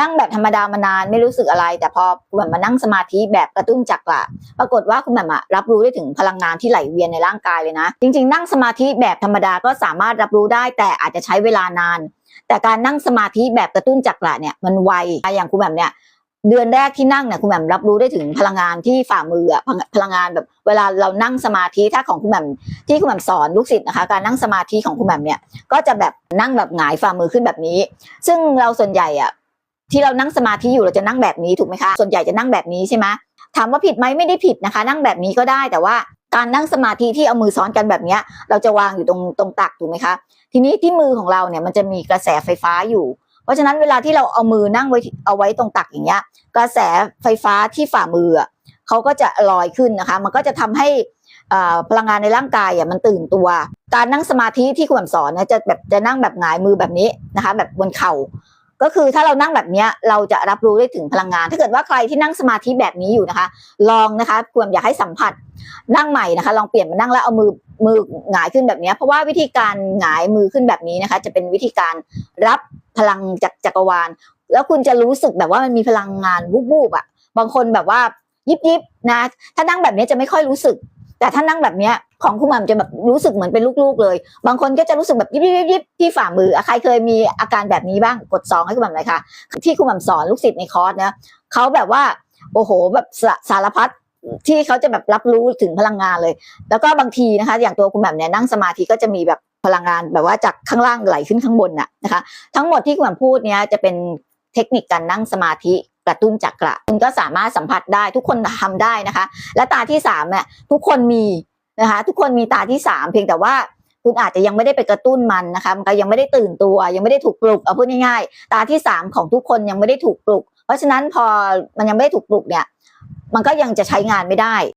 นั่งแบบธรรมดามานานไม่รู้สึกอะไร แต่พอคุณแหม่มมานั่งสมาธิแบบกระตุ้นจักระปรากฏว่าคุณแหม่มรับรู้ได้ถึงพลังงานที่ไหลเวียนในร่างกายเลยนะ จริง ๆ นั่งสมาธิแบบธรรมดาก็สามารถรับรู้ได้ แต่อาจจะใช้เวลานาน แต่การนั่งสมาธิแบบกระตุ้นจักระเนี่ยมันไวอย่างคุณแหม่มเนี่ยเดือนแรกที่นั่งเนี่ยคุณแหม่มรับรู้ได้ถึงพลังงานที่ฝ่ามืออะพลังพลังงานแบบเวลาเรานั่งสมาธิถ้าของคุณแหม่มที่คุณแหม่มสอนลูกศิษย์นะคะ การนั่งสมาธิของคุณแหม่มเนี่ยก็จะแบบนั่งแบบหงายฝ่ามือขึ้นแบบนี้ ซึ่งเราส่วนใหญ่อะ ที่เรานั่งสมาธิอยู่เราจะนั่งแบบนี้ถูกไหมคะส่วนใหญ่จะนั่งแบบนี้ใช่ไหมถามว่าผิดไหมไม่ได้ผิดนะคะ นั่งแบบนี้ก็ได้แต่ว่าการนั่งสมาธิที่เอามือซ้อนกันแบบนี้เราจะวางอยู่ตรงตรงตักถูกไหมคะ ทีนี้ที่มือของเราเนี่ยมันจะมีกระแสไฟฟ้าอยู่ เพราะฉะนั้นเวลาที่เราเอามือนั่งไว้เอาไว้ตรงตักอย่างเงี้ย กระแสไฟฟ้าที่ฝ่ามือเขาก็จะลอยขึ้นนะคะ มันก็จะทำให้พลังงานในร่างกายอะมันตื่นตัว การนั่งสมาธิที่คุณสอนเนี่ยจะแบบจะนั่งแบบหงายมือแบบนี้นะคะ แบบบนเข่า ก็คือถ้าเรานั่งแบบนี้เราจะรับรู้ได้ถึงพลังงาน ถ้าเกิดว่าใครที่นั่งสมาธิแบบนี้อยู่นะคะ ลองนะคะควรอยากให้สัมผัสนั่งใหม่นะคะ ลองเปลี่ยนมานั่งแล้วเอามือมือหงายขึ้นแบบนี้ เพราะว่าวิธีการหงายมือขึ้นแบบนี้นะคะ จะเป็นวิธีการรับพลังจากจักรวาล แล้วคุณจะรู้สึกแบบว่ามันมีพลังงานวูบๆอะ บางคนแบบว่ายิบยิบนะ ถ้านั่งแบบนี้จะไม่ค่อยรู้สึก แต่ถ้านั่งแบบนี้ ของคุณหม่ำจะแบบรู้สึกเหมือนเป็นลูกๆเลย บางคนก็จะรู้สึกแบบยิบยิบยิบที่ฝ่ามือใครเคยมีอาการแบบนี้บ้างกดซองให้คุณหม่ำหน่อยค่ะ ที่คุณหม่ำสอนลูกศิษย์ในคอร์สเนี่ยเขาแบบว่าโอ้โหแบบสสารพัดที่เขาจะแบบรับรู้ถึงพลังงานเลย แล้วก็บางทีนะคะ อย่างตัวคุณหม่ำเนี่ยนั่งสมาธิก็จะมีแบบพลังงานแบบว่าจากข้างล่างไหลขึ้นข้างบนน่ะนะคะ ทั้งหมดที่คุณหม่ำพูดเนี่ยจะเป็นเทคนิคการนั่งสมาธิกระตุ้นจักระคุณก็สามารถสัมผัสได้ทุกคนทำได้นะคะ และตาที่สามเนี่ยทุกคนมี นะคะ ทุกคนมีตาที่สามเพียงแต่ว่าคุณอาจจะยังไม่ได้ไปกระตุ้นมันนะคะ มันก็ยังไม่ได้ตื่นตัว ยังไม่ได้ถูกปลุกเอาพูดง่ายๆ ตาที่สามของทุกคนยังไม่ได้ถูกปลุก เพราะฉะนั้นพอมันยังไม่ได้ถูกปลุกเนี่ย มันก็ยังจะใช้งานไม่ได้